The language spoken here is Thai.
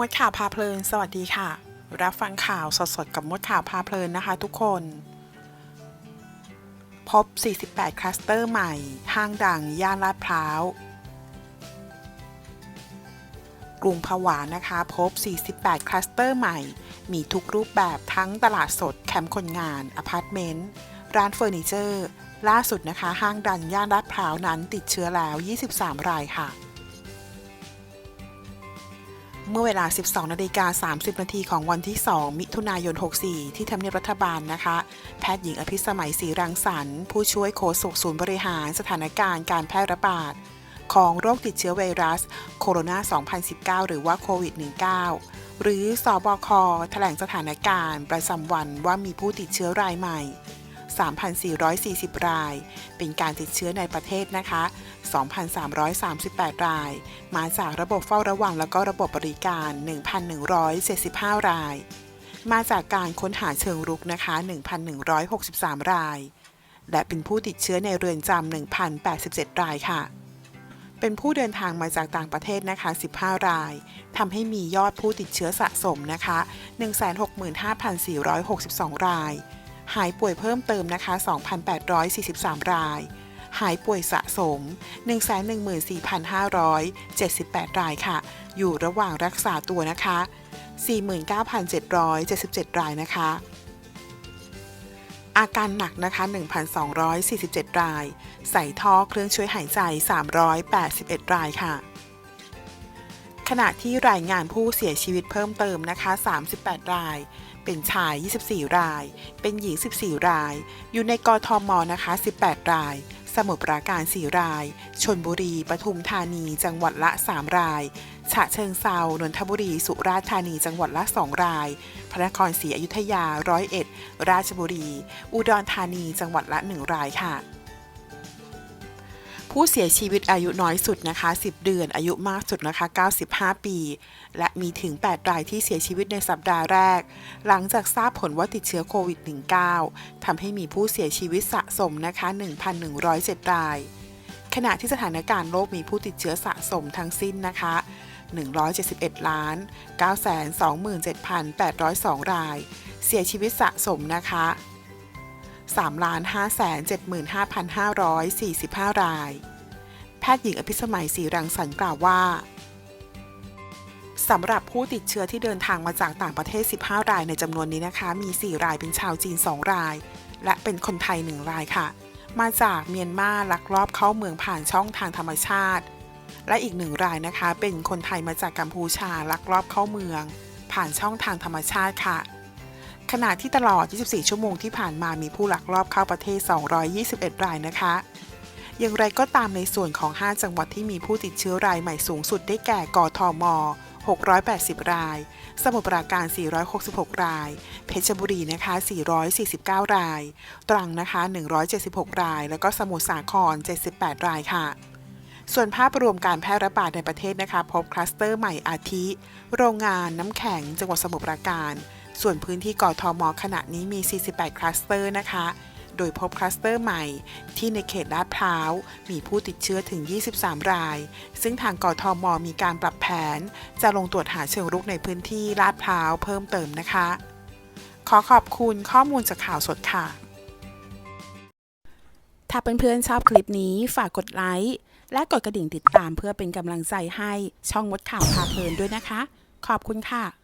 มดข่าวพาเพลิน สวัสดีค่ะ รับฟังข่าวสดๆ กับมดข่าวพาเพลินนะคะทุกคน พบ 48 คลัสเตอร์ใหม่ ห้างดัง ย่านลาดพร้าว กรุงผวานะคะ พบ 48 คลัสเตอร์ใหม่ มีทุกรูปแบบทั้งตลาดสด แคมป์คนงาน อพาร์ตเมนต์ ร้านเฟอร์นิเจอร์ ล่าสุดนะคะ ห้างดังย่านลาดพร้าวนั้นติดเชื้อแล้ว 23 รายค่ะ เมื่อเวลา 12 นาฬิกา 30 นาทีของวันที่ 2 มิถุนายน 64 ที่ทำเนียบรัฐบาลนะคะ แพทย์หญิงอภิสมัยศรีรังสรรค์ ผู้ช่วยโฆษกศูนย์บริหารสถานการณ์การแพร่ระบาด ของโรคติดเชื้อไวรัส โคโรนา 2019 หรือว่าโควิด -19 หรือสอบคแถลงสถานการณ์ประจำวันว่ามีผู้ติดเชื้อรายใหม่ 3,440 ราย เป็นการติดเชื้อในประเทศนะคะ 2,338 ราย มาจากระบบเฝ้าระวังแล้วก็ระบบบริการ 1,175 ราย มาจากการค้นหาเชิงรุกนะคะ 1,163 ราย และเป็นผู้ติดเชื้อในเรือนจำ1,087 รายค่ะเป็นผู้เดินทางมาจากต่างประเทศนะคะ 15 ราย ทำให้มียอดผู้ติดเชื้อสะสมนะคะ 165,462 ราย หายป่วยเพิ่มเติมนะคะ 2,843 ราย หายป่วยสะสม 114,578 รายค่ะ อยู่ระหว่างรักษาตัวนะคะ 49,777 รายนะคะ อาการหนักนะคะ 1,247 ราย ใส่ท่อเครื่องช่วยหายใจ 381 รายค่ะ ขณะที่รายงานผู้เสียชีวิตเพิ่มเติมนะคะ 38 ราย เป็นชาย 24 ราย เป็นหญิง 14 ราย อยู่ในกทมนะคะ 18 ราย สมุทรปราการ 4 ราย ชนบุรี ปทุมธานี จังหวัดละ 3 ราย ฉะเชิงเซา นนทบุรี สุราษฎร์ธานี จังหวัดละ 2 ราย พระนครศรีอยุธยา ร้อยเอ็ด ราชบุรี อุดรธานี จังหวัดละ 1 รายค่ะ ผู้เสียชีวิตอายุน้อยสุดนะคะ 10 เดือน อายุมากสุดนะคะ 95 ปี และมีถึง 8 รายที่เสียชีวิตในสัปดาห์แรก หลังจากทราบผลว่าติดเชื้อโควิด -19 ทำให้มีผู้เสียชีวิตสะสมนะคะ 1,107 ราย ขณะที่สถานการณ์โลกมีผู้ติดเชื้อสะสมทั้งสิ้นนะคะ 171 ล้าน927,802 ราย เสียชีวิตสะสมนะคะ 3 5 75,545 ราย แพทย์หญิงอภิสมัยศรีรังสรรค์กล่าวว่าสำหรับผู้ติดเชื้อที่เดินทางมาจากต่างประเทศ 15 รายในจำนวนนี้นะคะ มี 4 รายเป็นชาวจีน 2 ราย และเป็นคนไทย 1 รายค่ะ มาจากเมียนมาลักลอบเข้าเมืองผ่านช่องทางธรรมชาติ และอีกหนึ่งรายนะคะ เป็นคนไทยมาจากกัมพูชาลักลอบเข้าเมือง ผ่านช่องทางธรรมชาติค่ะ ขณะที่ตลอด 24 ชั่วโมงที่ผ่านมามีผู้ลักลอบเข้าประเทศ 221 รายนะคะ อย่างไรก็ตามในส่วนของ 5 จังหวัดที่มีผู้ติดเชื้อรายใหม่สูงสุดได้แก่กทม 680 ราย สมุทรปราการ 466 ราย เพชรบุรีนะคะ 449 ราย ตรังนะคะ 176 ราย แล้วก็สมุทรสาคร 78 รายค่ะส่วนภาพรวมการแพร่ระบาดในประเทศนะคะ พบคลัสเตอร์ใหม่อาทิ โรงงานน้ำแข็งจังหวัดสมุทรปราการ ส่วนพื้นที่กทมอขณะนี้มี 48 คลัสเตอร์นะคะ โดยพบคลัสเตอร์ใหม่ที่ในเขตลาดพร้าว มีผู้ติดเชื้อถึง 23 ราย ซึ่งทางกทมอมีการปรับแผน จะลงตรวจหาเชิงรุกในพื้นที่ลาดพร้าวเพิ่มเติมนะคะ ขอขอบคุณข้อมูลจากข่าวสดค่ะ ถ้าเพื่อนๆชอบคลิปนี้ฝากกดไลค์และกดกระดิ่งติดตามเพื่อเป็นกำลังใจให้ช่องมดข่าวพาเพลินด้วยนะคะ ขอบคุณค่ะ